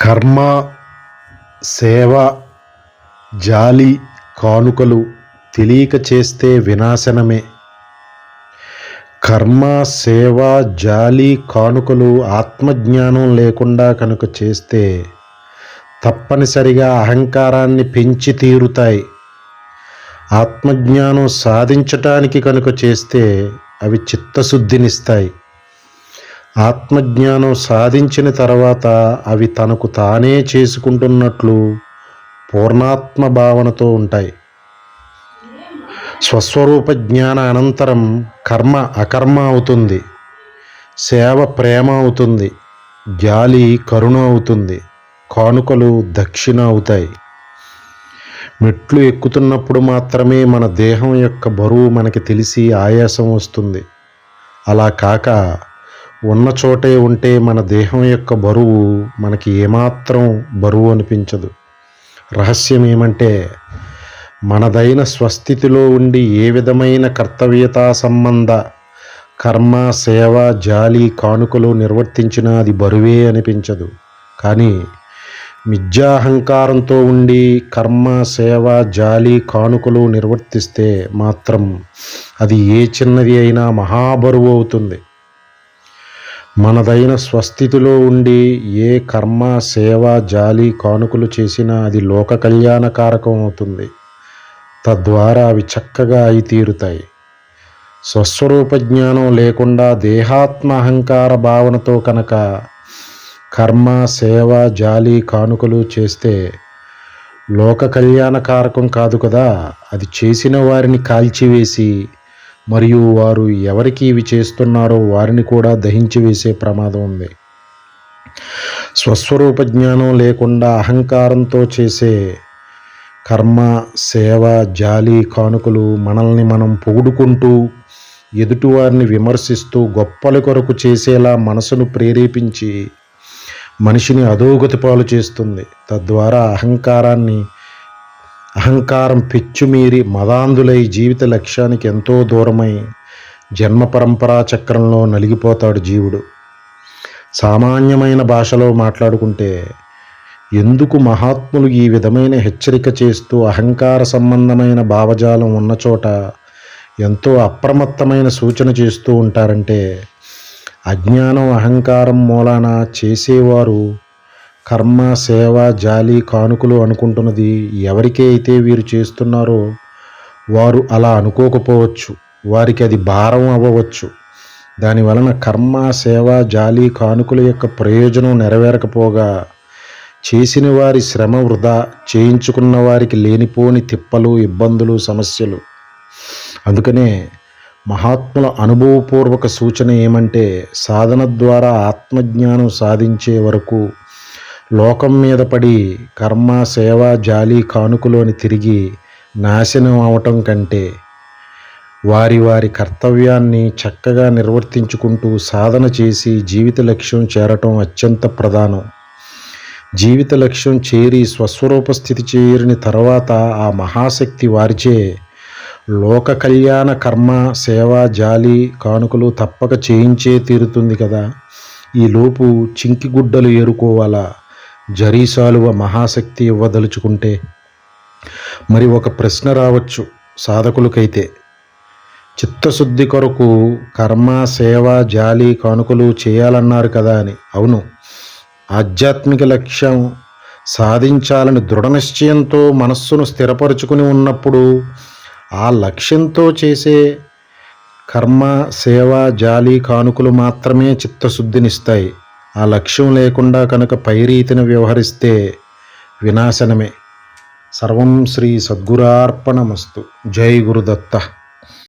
కర్మ సేవ జాలి కానుకలు తెలియక చేస్తే వినాశనమే. కర్మ సేవ జాలి కానుకలు ఆత్మజ్ఞానం లేకుండా కనుక చేస్తే తప్పనిసరిగా అహంకారాన్ని పెంచి తీరుతాయి. ఆత్మజ్ఞానం సాధించటానికి కనుక చేస్తే అవి చిత్తశుద్ధినిస్తాయి. ఆత్మజ్ఞానం సాధించిన తర్వాత అవి తనకు తానే చేసుకుంటున్నట్లు పూర్ణాత్మ భావనతో ఉంటాయి. స్వస్వరూప జ్ఞాన అనంతరం కర్మ అకర్మ అవుతుంది. సేవ ప్రేమ అవుతుంది. జాలి కరుణ అవుతుంది. కానుకలు దక్షిణ అవుతాయి. మెట్లు ఎక్కుతున్నప్పుడు మాత్రమే మన దేహం యొక్క బరువు మనకి తెలిసి ఆయాసం వస్తుంది. అలా కాక ఉన్న చోటే ఉంటే మన దేహం యొక్క బరువు మనకి ఏమాత్రం బరువు అనిపించదు. రహస్యం ఏమంటే మనదైన స్వస్థితిలో ఉండి ఏ విధమైన కర్తవ్యతా సంబంధ కర్మ సేవ జాలి కానుకలు నిర్వర్తించినా అది బరువే అనిపించదు. కానీ మిథ్యాహంకారంతో ఉండి కర్మ సేవ జాలి కానుకలు నిర్వర్తిస్తే మాత్రం అది ఏ చిన్నది అయినా మహాబరువు అవుతుంది. మనదైన స్వస్థితిలో ఉండి ఏ కర్మ సేవ జాలి కానుకలు చేసినా అది లోక కళ్యాణకారకం అవుతుంది తద్వారా అవి చక్కగా అయి తీరుతాయి స్వస్వరూప జ్ఞానం లేకుండా దేహాత్మ అహంకార భావనతో కనుక కర్మ సేవ జాలి కానుకలు చేస్తే లోక కళ్యాణకారకం కాదు కదా? అది చేసిన వారిని కాల్చివేసి మరియు వారు ఎవరికి ఇవి చేస్తున్నారో వారిని కూడా దహించి వేసే ప్రమాదం ఉంది. స్వస్వరూప జ్ఞానం లేకుండా అహంకారంతో చేసే కర్మ సేవ జాలి కానుకలు మనల్ని మనం పొగుడుకుంటూ ఎదుటివారిని విమర్శిస్తూ గొప్పల కొరకు చేసేలా మనసును ప్రేరేపించి మనిషిని అధోగతి పాలు చేస్తుంది. తద్వారా అహంకారాన్ని అహంకారం పెచ్చుమీరి మదాంధులై జీవిత లక్ష్యానికి ఎంతో దూరమై జన్మ పరంపరా చక్రంలో నలిగిపోతాడు జీవుడు. సామాన్యమైన భాషలో మాట్లాడుకుంటే ఎందుకు మహాత్ములు ఈ విధమైన హెచ్చరిక చేస్తూ అహంకార సంబంధమైన భావజాలం ఉన్న చోట ఎంతో అప్రమత్తమైన సూచన చేస్తూ ఉంటారంటే అజ్ఞానం అహంకారం మూలాన చేసేవారు కర్మ సేవ జాలి కానుకలు అనుకుంటున్నది ఎవరికే అయితే వీరు చేస్తున్నారో వారు అలా అనుకోకపోవచ్చు. వారికి అది భారం అవ్వవచ్చు. దాని వలన కర్మ సేవ జాలి కానుకల యొక్క ప్రయోజనం నెరవేరకపోగా చేసిన వారి శ్రమ వృధా చేయించుకున్న వారికి లేనిపోని తిప్పలు ఇబ్బందులు సమస్యలు. అందుకనే మహాత్ముల అనుభవపూర్వక సూచన ఏమంటే సాధన ద్వారా ఆత్మజ్ఞానం సాధించే వరకు లోకం మీద పడి కర్మ సేవ జాలి కానుకలోని తిరిగి నాశనం అవటం కంటే వారి వారి కర్తవ్యాన్ని చక్కగా నిర్వర్తించుకుంటూ సాధన చేసి జీవిత లక్ష్యం చేరటం అత్యంత ప్రధానం. జీవిత లక్ష్యం చేరి స్వస్వరూప స్థితి చేరిన తర్వాత ఆ మహాశక్తి వారిచే లోక కళ్యాణ కర్మ సేవ జాలి కానుకలు తప్పక చేయించే తీరుతుంది కదా. ఈ లోపు చింకి గుడ్డలు ఏరుకోవాలా? జరీసాలువ మహాశక్తి ఇవ్వదలుచుకుంటే మరి ఒక ప్రశ్న రావచ్చు సాధకులకైతే. చిత్తశుద్ధి కొరకు కర్మ సేవ జాలి కానుకలు చేయాలన్నారు కదా అని. అవును ఆధ్యాత్మిక లక్ష్యం సాధించాలని దృఢ నిశ్చయంతో మనస్సును స్థిరపరుచుకుని ఉన్నప్పుడు ఆ లక్ష్యంతో చేసే కర్మ సేవ జాలి కానుకలు మాత్రమే చిత్తశుద్ధినిస్తాయి. ఆ లక్ష్యం లేకుండా కనుక పైరీతిని వ్యవహరిస్తే వినాశనమే. సర్వం శ్రీ సద్గురార్పణమస్తు. జై గురుదత్త.